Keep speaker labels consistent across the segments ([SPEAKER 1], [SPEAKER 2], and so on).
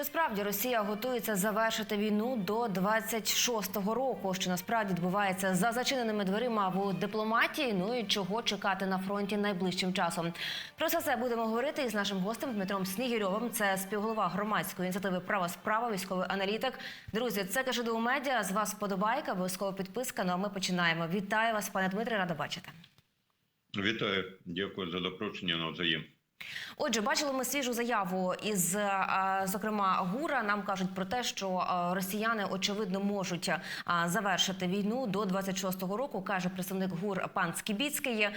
[SPEAKER 1] Чи справді Росія готується завершити війну до 26-го року, що насправді відбувається за зачиненими дверима в дипломатії? Ну і чого чекати на фронті найближчим часом? Про все це будемо говорити із нашим гостем Дмитром Снігірьовим. Це співголова громадської ініціативи Права справа, військовий аналітик. Друзі, це Кажиду медіа. З вас вподобайка, обов'язково підписка. Ну а ми починаємо. Вітаю вас, пане Дмитре, рада бачити.
[SPEAKER 2] Вітаю, дякую за запрошення навзаєм.
[SPEAKER 1] Отже, бачили ми свіжу заяву із е, зокрема ГУРа. Нам кажуть про те, що е, росіяни очевидно можуть е, завершити війну до 26-го року. каже представник ГУР пан Скібіцький.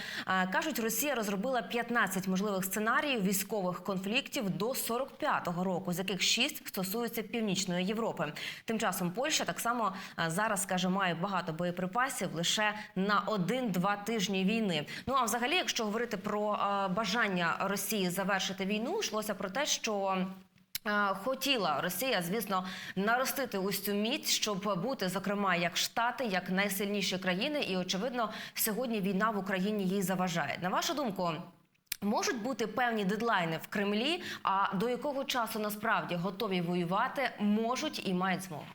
[SPEAKER 1] Кажуть, Росія розробила 15 можливих сценаріїв військових конфліктів до 45-го року, з яких 6 стосуються північної Європи. Тим часом Польща так само зараз каже, має багато боєприпасів лише на 1-2 тижні війни. Ну а взагалі, якщо говорити про бажання Росії завершити війну, йшлося про те, що. е, Хотіла Росія, звісно, наростити ось цю міць, щоб бути, зокрема, як Штати, як найсильніші країни, і очевидно, сьогодні війна в Україні їй заважає. На вашу думку, можуть бути певні дедлайни в Кремлі, а до якого часу насправді готові воювати можуть і мають змогу?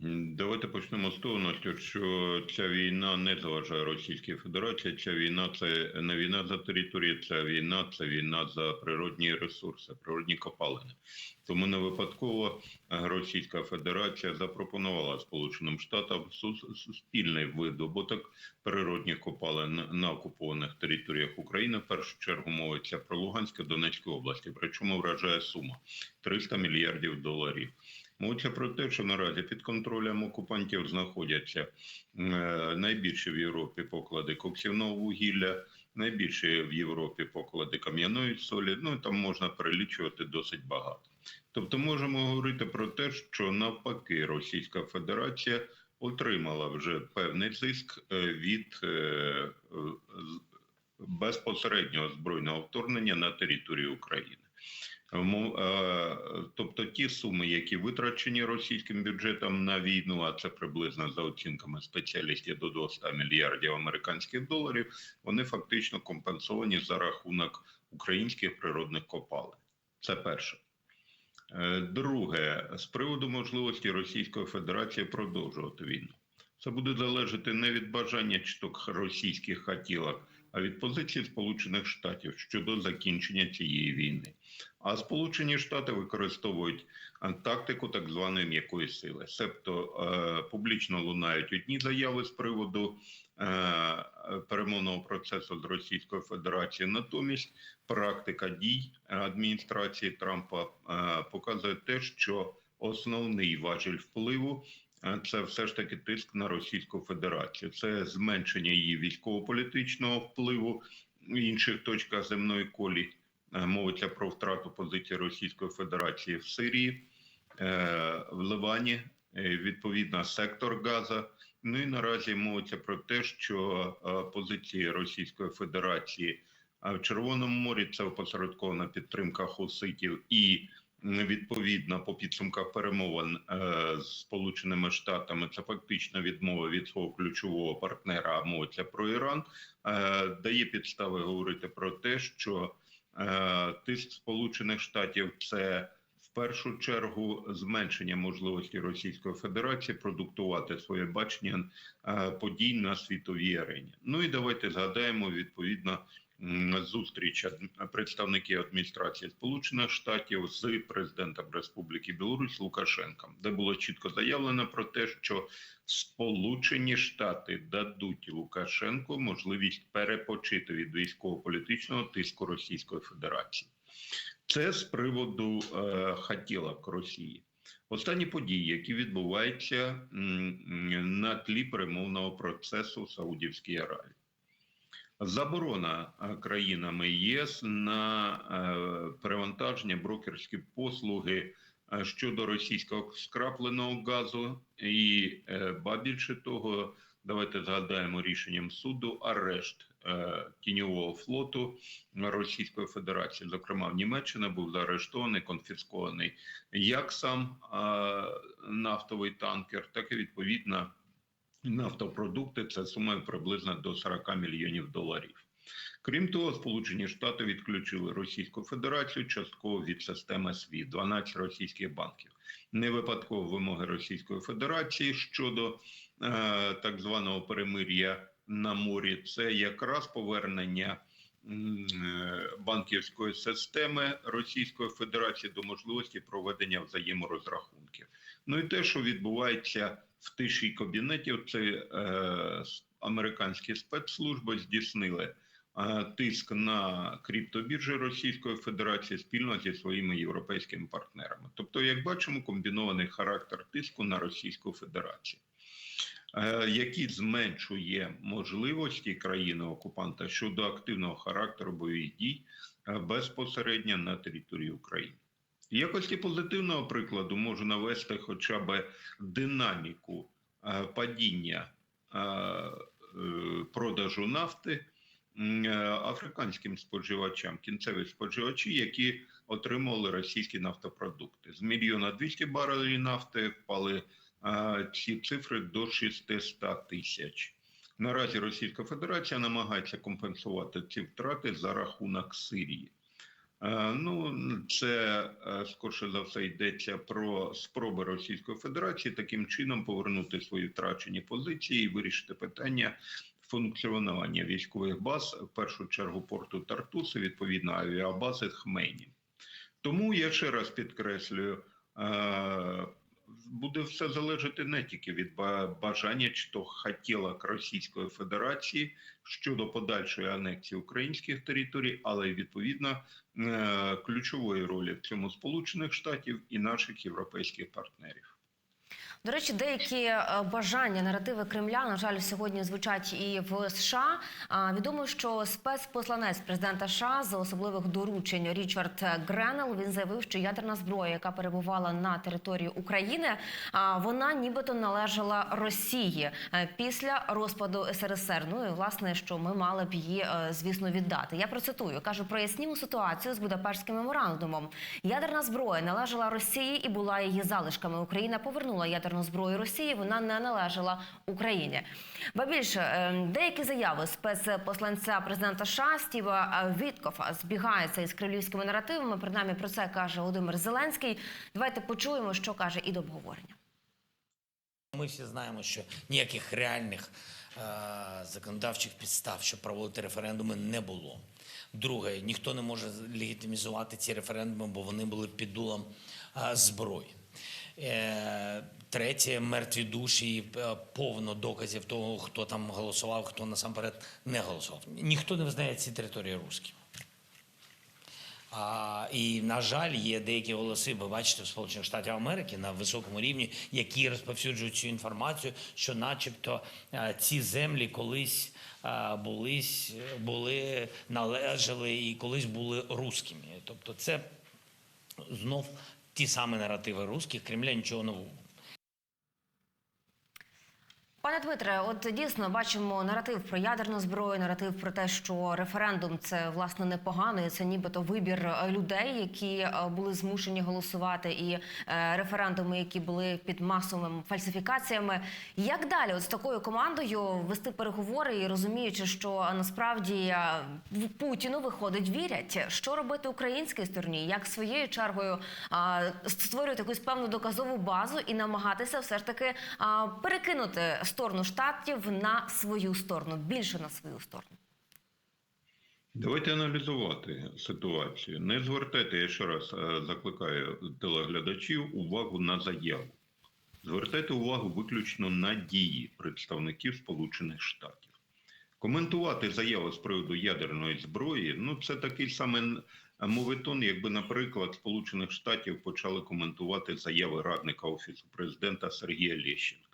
[SPEAKER 2] Давайте почнемо з того, що ця війна не заважає Російській Федерації. Ця війна це не війна за територію, ця війна це війна за природні ресурси, природні копалини. Тому не випадково Російська Федерація запропонувала Сполученим Штатам спільний видобуток природних копалин на окупованих територіях України. В першу чергу мовиться про Луганську Донецьку області. Причому вражає сума 300 мільярдів доларів. Мовиться про те, що наразі під контролем окупантів знаходяться е, найбільші в Європі поклади коксівного вугілля, найбільші в Європі поклади кам'яної солі. Ну там можна перелічувати досить багато. Тобто, можемо говорити про те, що навпаки Російська Федерація отримала вже певний зиск е, від е, безпосереднього збройного вторгнення на територію України. Тобто ті суми, які витрачені російським бюджетом на війну, а це приблизно за оцінками спеціалістів до 200 мільярдів американських доларів, вони фактично компенсовані за рахунок українських природних копалин. Це перше. Друге, з приводу можливості Російської Федерації продовжувати війну. Це буде залежати не від бажання чток російських хотілок, а від позиції Сполучених Штатів щодо закінчення цієї війни. А Сполучені Штати використовують тактику так званої м'якої сили, себто е, публічно лунають одні заяви з приводу е, перемовного процесу з Російською Федерацією. Натомість практика дій адміністрації Трампа е, показує те, що основний важіль впливу. Це все ж таки тиск на Російську Федерацію, це зменшення її військово-політичного впливу в інших точках земної колі. Мовиться про втрату позиції Російської Федерації в Сирії, в Ливані, відповідно, сектор Газа. Ну і наразі мовиться про те, що позиції Російської Федерації в Червоному морі це опосередкована підтримка хуситів і відповідно по підсумках перемовин з Сполученими Штатами це фактично відмова від свого ключового партнера. Мовиться про Іран, дає підстави говорити про те, що тиск Сполучених Штатів це в першу чергу зменшення можливості Російської Федерації продуктувати своє бачення подій на світовій арені. Ну і давайте згадаємо відповідно зустріч представників адміністрації Сполучених Штатів з президентом Республіки Білорусь Лукашенком, де було чітко заявлено про те, що Сполучені Штати дадуть Лукашенку можливість перепочити від військово-політичного тиску Російської Федерації. Це з приводу е, хотілок Росії. Останні події, які відбуваються на тлі перемовного процесу в Саудівській Аравії. Заборона країнами ЄС на перевантаження брокерські послуги щодо російського скрапленого газу, і ба більше того, давайте згадаємо рішенням суду арешт тіньового флоту Російської Федерації. Зокрема, в Німеччині був заарештований, конфіскований як сам нафтовий танкер, так і відповідно нафтопродукти це сума приблизно до 40 мільйонів доларів. Крім того, Сполучені Штати відключили Російську Федерацію частково від системи СВІ 12 російських банків. Не випадково вимоги Російської Федерації щодо е, так званого перемир'я на морі. Це якраз повернення банківської системи Російської Федерації до можливості проведення взаєморозрахунків. Ну і те, що відбувається в тиші кабінетів, це е, американські спецслужби здійснили е, тиск на криптобіржі Російської Федерації спільно зі своїми європейськими партнерами. Тобто, як бачимо, комбінований характер тиску на Російську Федерацію. Е, Який зменшує можливості країни-окупанта щодо активного характеру бойових дій е, безпосередньо на території України. В якості позитивного прикладу можу навести хоча б динаміку е, падіння продажу нафти африканським споживачам, кінцеві споживачі, які отримували російські нафтопродукти. З мільйона 200 барелів нафти впали ці цифри до 600 тисяч. Наразі Російська Федерація намагається компенсувати ці втрати за рахунок Сирії. Ну, це скорше за все йдеться про спроби Російської Федерації таким чином повернути свої втрачені позиції і вирішити питання функціонування військових баз, в першу чергу порту Тартуси, відповідно авіабази Хмейні. Тому я ще раз підкреслюю, буде все залежати не тільки від ба- бажання чи то хотілок Російської Федерації щодо подальшої анексії українських територій, але й відповідно е, ключової ролі в цьому Сполучених Штатів і наших європейських партнерів.
[SPEAKER 1] До речі, деякі е, бажання, наративи Кремля, на жаль, сьогодні звучать і в США. Відомо, що спецпосланець президента США з особливих доручень Річард Гренел він заявив, що ядерна зброя, яка перебувала на території України, вона нібито належала Росії е, після розпаду СРСР. Ну і власне, що ми мали б її, е, звісно, віддати. Я процитую, кажу, прояснімо ситуацію з Будапештським меморандумом. Ядерна зброя належала Росії і була її залишками. Україна повернула ядерну зброю Росії. Вона не належала Україні. Ба більше е, деякі заяви спецпосланця президента США Стіва е, Віткофа збігаються із кремлівськими наративами. Принаймні про це каже Володимир Зеленський. Давайте почуємо, що каже і до обговорення.
[SPEAKER 3] Ми всі знаємо, що ніяких реальних е, законодавчих підстав, щоб проводити референдуми, не було. Друге, ніхто не може легітимізувати ці референдуми, бо вони були під дулом е, зброї. Е, третє, мертві душі, е, повно доказів того, хто там голосував, хто насамперед не голосував. Ніхто не визнає ці території руськими. А, і на жаль, є деякі голоси, ви бачите, в Сполучених Штатів Америки на високому рівні, які розповсюджують цю інформацію, що, начебто, е, ці землі колись е, були, були належали і колись були руськими. Тобто, це знов ті самі наративи русських, Кремля нічого нового.
[SPEAKER 1] Пане Дмитре, от дійсно бачимо наратив про ядерну зброю, наратив про те, що референдум це власне непогано, і це нібито вибір е, людей, які е, були змушені голосувати, і е, референдуми, які були під масовими фальсифікаціями. Як далі, от з такою командою вести переговори і розуміючи, що насправді в Путіну виходить, вірять, що робити українській стороні, як своєю чергою створювати якусь певну доказову базу і намагатися все ж таки перекинути сторону штатів на свою сторону, більше на свою сторону.
[SPEAKER 2] Давайте аналізувати ситуацію. Не звертайте, я ще раз е, закликаю телеглядачів увагу на заяву. Звертайте увагу виключно на дії представників Сполучених Штатів. Коментувати заяву з приводу ядерної зброї ну це такий самий мовитон, якби, наприклад, Сполучених Штатів почали коментувати заяви радника Офісу президента Сергія Лещенка.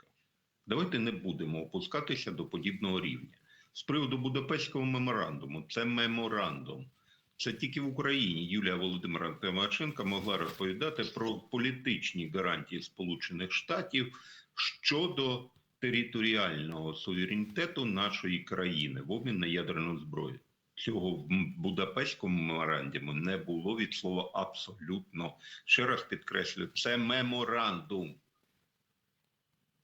[SPEAKER 2] Давайте не будемо опускатися до подібного рівня. З приводу Будапештського меморандуму, це меморандум. Це тільки в Україні Юлія Володимира Тимошенко могла розповідати про політичні гарантії Сполучених Штатів щодо територіального суверенітету нашої країни в обмін на ядерну зброю. Цього в Будапештському меморандумі не було від слова абсолютно. Ще раз підкреслю, це меморандум.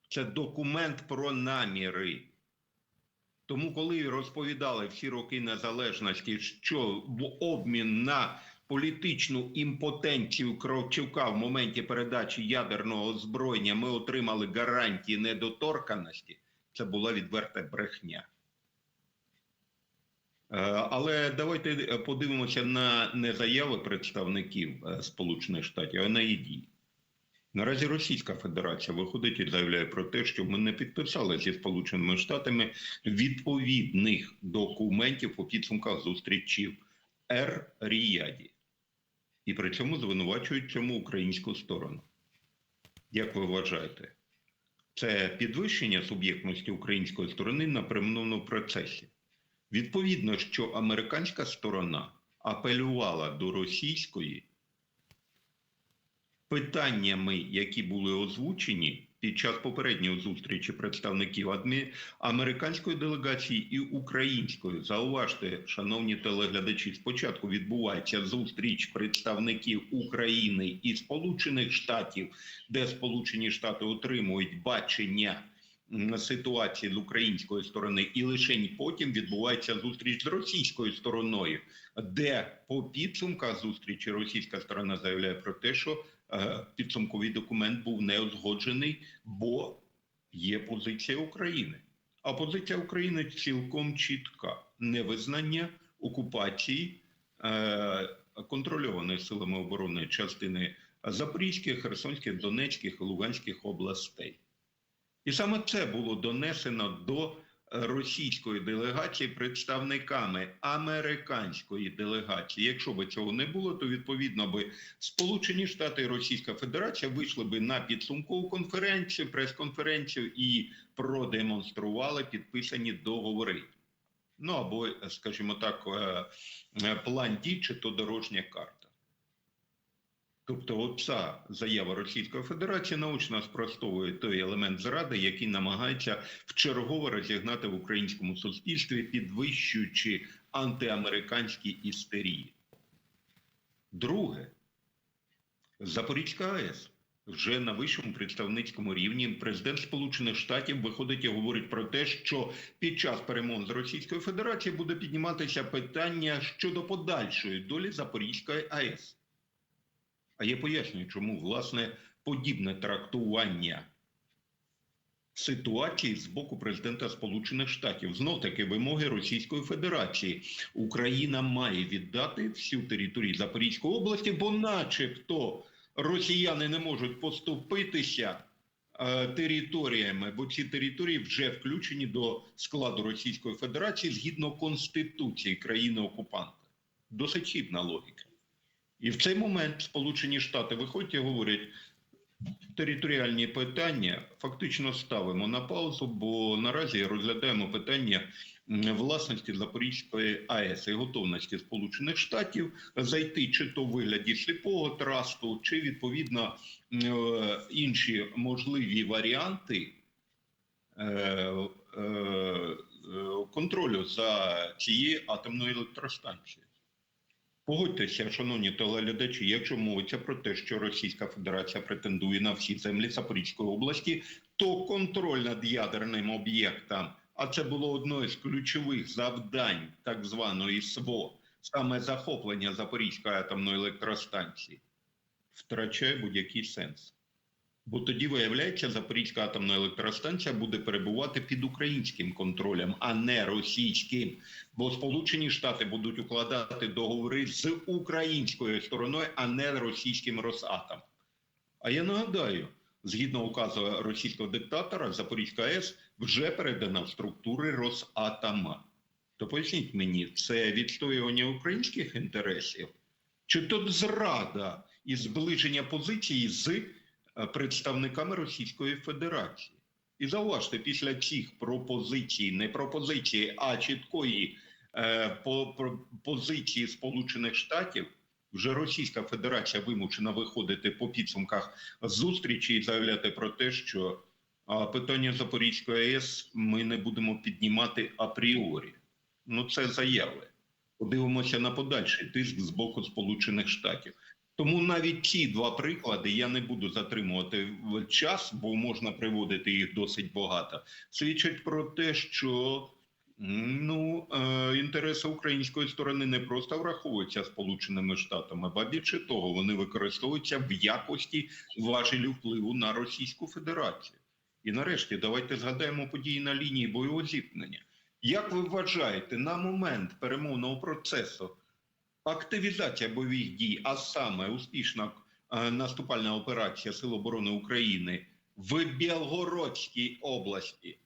[SPEAKER 2] Це документ про наміри. Тому, коли розповідали всі роки незалежності, що в обмін на політичну імпотенцію Кравчука в моменті передачі ядерного озброєння ми отримали гарантії недоторканості, це була відверта брехня. Е, Але давайте подивимося на не заяви представників е, Сполучених Штатів, а на її. Наразі Російська Федерація виходить і заявляє про те, що ми не підписали зі Сполученими Штатами відповідних документів у підсумках зустрічі в Ер-Ріяді. І при цьому звинувачують цьому українську сторону. Як ви вважаєте, це підвищення суб'єктності української сторони на перемовному процесі? Відповідно, що американська сторона апелювала до російської питаннями, які були озвучені під час попередньої зустрічі представників адмі... американської делегації і української. Зауважте, шановні телеглядачі, спочатку відбувається зустріч представників України і Сполучених Штатів, де Сполучені Штати отримують бачення ситуації з української сторони, і лише потім відбувається зустріч з російською стороною, де по підсумках зустрічі російська сторона заявляє про те, що підсумковий документ був не узгоджений, бо є позиція України. А позиція України цілком чітка: невизнання окупації е, контрольованої силами оборони частини Запорізьких, Херсонських, Донецьких Луганських областей. І саме це було донесено до е, російської делегації представниками американської делегації. Якщо б цього не було, то відповідно би Сполучені Штати і Російська Федерація вийшли би на підсумкову конференцію, прес-конференцію і продемонстрували підписані договори. Ну або, скажімо так, е, е, план дій чи то дорожня карта. Тобто, оця заява Російської Федерації наочно спростовує той елемент зради, який намагається вчергово розігнати в українському суспільстві, підвищуючи антиамериканські істерії. Друге, Запорізька АЕС вже на вищому представницькому рівні президент Сполучених Штатів виходить і говорить про те, що під час перемовин з Російською Федерацією буде підніматися питання щодо подальшої долі Запорізької АЕС. А я пояснюю, чому власне подібне трактування ситуації з боку президента Сполучених Штатів знов таки вимоги Російської Федерації. Україна має віддати всю територію Запорізької області, бо, начебто, росіяни не можуть поступитися е, територіями, бо ці території вже включені до складу Російської Федерації згідно Конституції країни-окупанта. Досить хібна логіка. І в цей момент Сполучені Штати виходять і говорять, територіальні питання фактично ставимо на паузу, бо наразі розглядаємо питання власності Запорізької АЕС і готовності Сполучених Штатів зайти чи то в вигляді сліпого трасту, чи відповідно е, інші можливі варіанти е, е, контролю за цією атомною електростанцією. Погодьтеся, шановні телеглядачі, якщо мовиться про те, що Російська Федерація претендує на всі землі Запорізької області, то контроль над ядерним об'єктом, а це було одне з ключових завдань так званої СВО, саме захоплення Запорізької атомної електростанції, втрачає будь-який сенс. Бо тоді, виявляється, Запорізька атомна електростанція буде перебувати під українським контролем, а не російським. Бо Сполучені Штати будуть укладати договори з українською стороною, а не російським Росатом. А я нагадаю, згідно указу російського диктатора, Запорізька АЕС вже передана в структури Росатома. То поясніть мені, це відстоювання українських інтересів, чи то зрада і зближення позиції з представниками Російської Федерації? І зауважте, після цих пропозицій, не пропозиції, а чіткої е, по, про- позиції Сполучених Штатів, вже Російська Федерація вимушена виходити по підсумках зустрічі і заявляти про те, що а, питання Запорізької АЕС ми не будемо піднімати апріорі. Ну, це заяви. Подивимося на подальший тиск з боку Сполучених Штатів. Тому навіть ці два приклади я не буду затримувати час, бо можна приводити їх досить багато. Свідчать про те, що Ну, е, інтереси української сторони не просто враховуються Сполученими Штатами, ба більше того, вони використовуються в якості важелю впливу на Російську Федерацію. І нарешті давайте згадаємо події на лінії бойового зіткнення. Як ви вважаєте, на момент перемовного процесу активізація бойових дій, а саме успішна е, наступальна операція Сил оборони України в Білгородській області,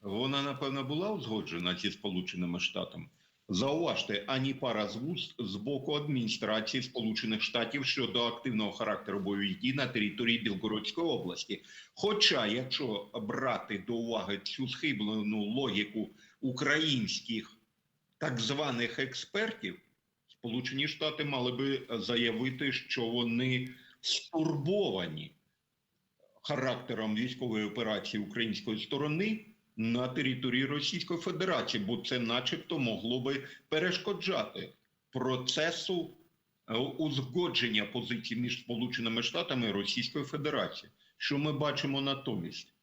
[SPEAKER 2] вона, напевно, була узгоджена зі Сполученими Штатами. Зауважте, ані пара з вуст з боку адміністрації Сполучених Штатів щодо активного характеру бойових дій на території Білгородської області. Хоча, якщо брати до уваги цю схиблену логіку українських так званих експертів, Сполучені Штати мали би заявити, що вони стурбовані характером військової операції української сторони на території Російської Федерації, бо це, начебто, могло би перешкоджати процесу е, узгодження позицій між Сполученими Штатами і Російською Федерацією. Що ми бачимо натомість?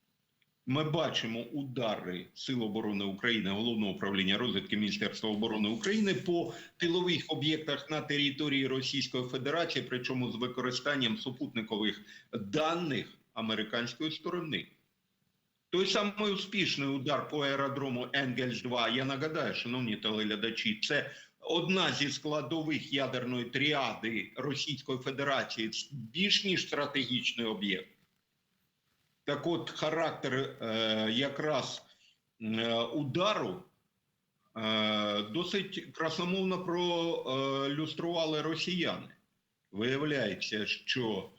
[SPEAKER 2] Ми бачимо удари Сил оборони України, головного управління розвідки Міністерства оборони України по тилових об'єктах на території Російської Федерації, причому з використанням супутникових даних американської сторони. Той самий успішний удар по аеродрому Енгельс 2 Я нагадаю, шановні телеглядачі, це одна зі складових ядерної тріади Російської Федерації, більш ніж стратегічний об'єкт. Так от, характер е, якраз е, удару е, досить красномовно пролюстрували росіяни. Виявляється, що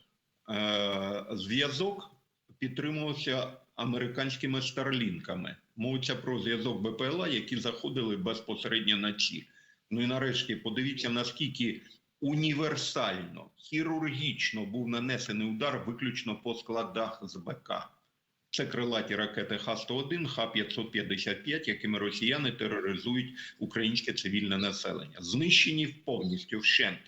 [SPEAKER 2] зв'язок підтримувався американськими старлінками. Мовиться про зв'язок БПЛА, які заходили безпосередньо на ціль. Ну і нарешті подивіться, наскільки універсально, хірургічно був нанесений удар виключно по складах з БК. Це крилаті ракети Х-101, Х-555, якими росіяни тероризують українське цивільне населення. Знищені повністю вщент.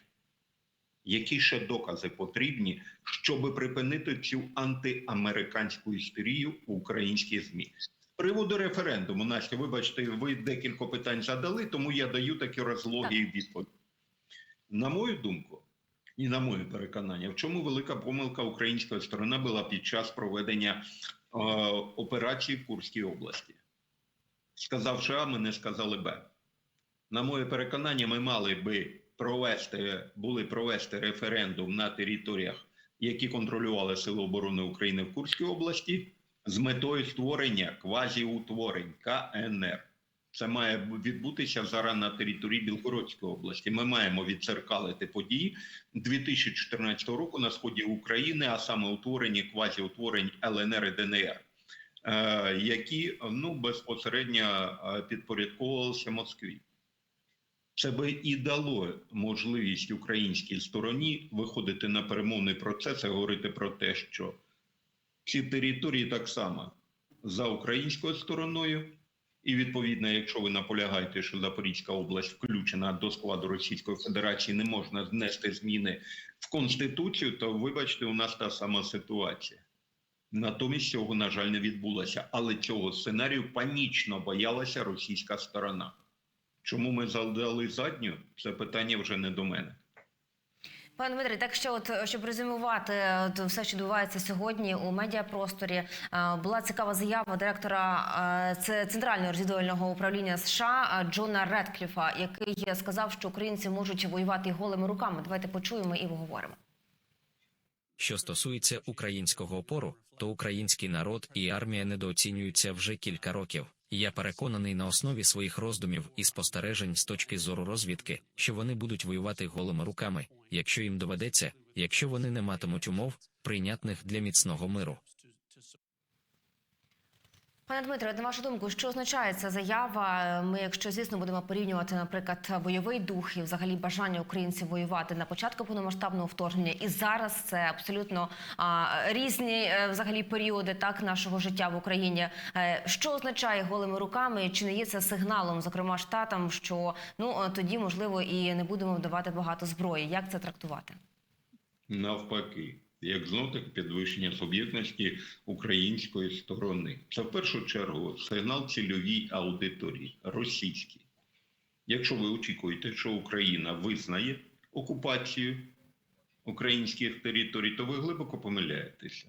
[SPEAKER 2] Які ще докази потрібні, щоб припинити цю антиамериканську істерію у українській ЗМІ? З приводу референдуму, Настя, вибачте, ви декілька питань задали, тому я даю такі розлоги відповіді. На мою думку, і на моє переконання, в чому велика помилка української сторони була під час проведення е, операції в Курській області? Сказавши А, ми не сказали Б. На моє переконання, ми мали би провести, були провести референдум на територіях, які контролювали Сили оборони України в Курській області, з метою створення квазіутворень КНР. Це має відбутися зараз на території Білгородської області. Ми маємо відцеркалити події 2014 року на сході України, а саме утворені квазіутворень ЛНР і ДНР, е, які ну безпосередньо е, підпорядковувалися Москві. Це би і дало можливість українській стороні виходити на перемовний процес і говорити про те, що ці території так само за українською стороною. І відповідно, якщо ви наполягаєте, що Запорізька область включена до складу Російської Федерації, не можна внести зміни в Конституцію, то вибачте, у нас та сама ситуація. Натомість цього, на жаль, не відбулося. Але цього сценарію панічно боялася російська сторона. Чому ми задали задню? Це питання вже не до мене.
[SPEAKER 1] Пане Дмитрий, так що, от щоб резюмувати все, що відбувається сьогодні у медіапросторі, е, була цікава заява директора е, центрального розвідувального управління США е, Джона Редкліфа, який сказав, що українці можуть воювати голими руками. Давайте почуємо і поговоримо.
[SPEAKER 4] Що стосується українського опору, то український народ і армія недооцінюються вже кілька років. Я переконаний на основі своїх роздумів і спостережень з точки зору розвідки, що вони будуть воювати голими руками, якщо їм доведеться, якщо вони не матимуть умов, прийнятних для міцного миру.
[SPEAKER 1] Пане Дмитре, на вашу думку, що означає ця заява? Ми, якщо звісно, будемо порівнювати, наприклад, бойовий дух і взагалі бажання українців воювати на початку повномасштабного вторгнення, і зараз це абсолютно а, різні е, взагалі періоди так нашого життя в Україні. Е, Що означає голими руками? Чи не є це сигналом, зокрема штатам, що ну тоді можливо і не будемо вдавати багато зброї? Як це трактувати?
[SPEAKER 2] Навпаки, як знов підвищення суб'єктності української сторони. Це в першу чергу сигнал цільовій аудиторії російській. Якщо ви очікуєте, що Україна визнає окупацію українських територій, то ви глибоко помиляєтеся.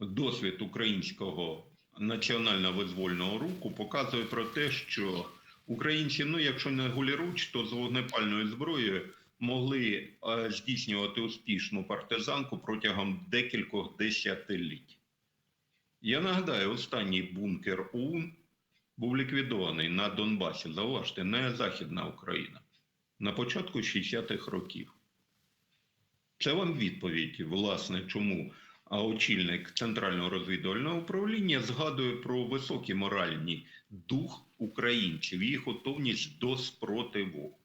[SPEAKER 2] Досвід українського національно-визвольного руху показує про те, що українці, ну якщо не гуліруч, то з вогнепальною зброєю могли е, здійснювати успішну партизанку протягом декількох десятиліть. Я нагадаю, останній бункер ОУН був ліквідований на Донбасі. Зауважте, не Західна Україна на початку 60-х років. Це вам відповідь, власне, чому очільник центрального розвідувального управління згадує про високий моральний дух українців, їх готовність до спротиву.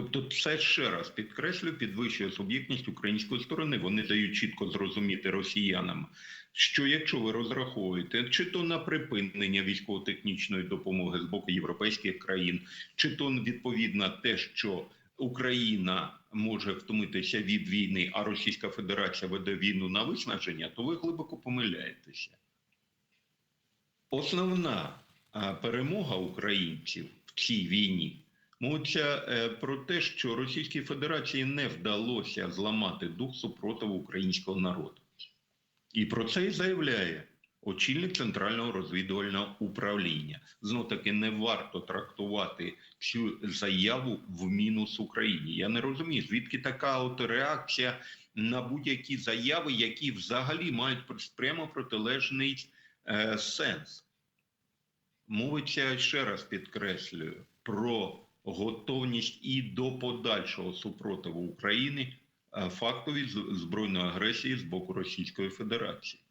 [SPEAKER 2] Тобто, це ще раз підкреслю, підвищує суб'єктність української сторони. Вони дають чітко зрозуміти росіянам, що якщо ви розраховуєте чи то на припинення військово-технічної допомоги з боку європейських країн, чи то відповідно те, що Україна може втомитися від війни, а Російська Федерація веде війну на виснаження, то ви глибоко помиляєтеся. Основна перемога українців в цій війні мовиться е, про те, що Російській Федерації не вдалося зламати дух супротиву українського народу. І про це і заявляє очільник центрального розвідувального управління. Знов таки не варто трактувати цю заяву в мінус Україні. Я не розумію, звідки така от реакція на будь-які заяви, які взагалі мають прямо протилежний е, сенс. Мовиться ще раз підкреслюю про готовність і до подальшого супротиву України е, фактові збройної агресії з боку Російської Федерації.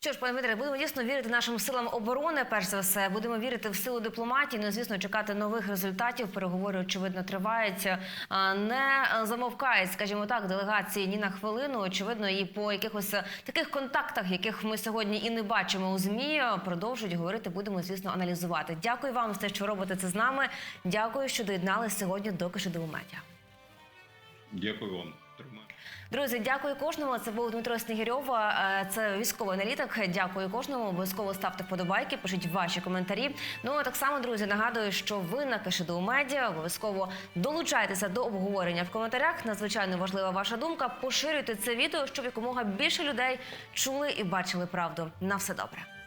[SPEAKER 1] Що ж, пане Дмитре, будемо дійсно вірити нашим силам оборони. Перш за все, будемо вірити в силу дипломатії. Ну, звісно, чекати нових результатів. Переговори очевидно тривають. А, Не замовкають, скажімо так, делегації ні на хвилину. Очевидно, і по якихось таких контактах, яких ми сьогодні і не бачимо у змі, продовжують говорити. Будемо звісно аналізувати. Дякую вам за те, що робите це з нами. Дякую, що доєдналися сьогодні до Кишидову медіа.
[SPEAKER 2] Дякую вам.
[SPEAKER 1] Друзі, дякую кожному. Це був Дмитро Снігирьов, е, це військовий аналітик. Дякую кожному. Обов'язково ставте вподобайки, пишіть ваші коментарі. Ну а так само, друзі, нагадую, що ви на Кишиду медіа обов'язково долучайтеся до обговорення в коментарях. Надзвичайно важлива ваша думка. Поширюйте це відео, щоб якомога більше людей чули і бачили правду. На все добре.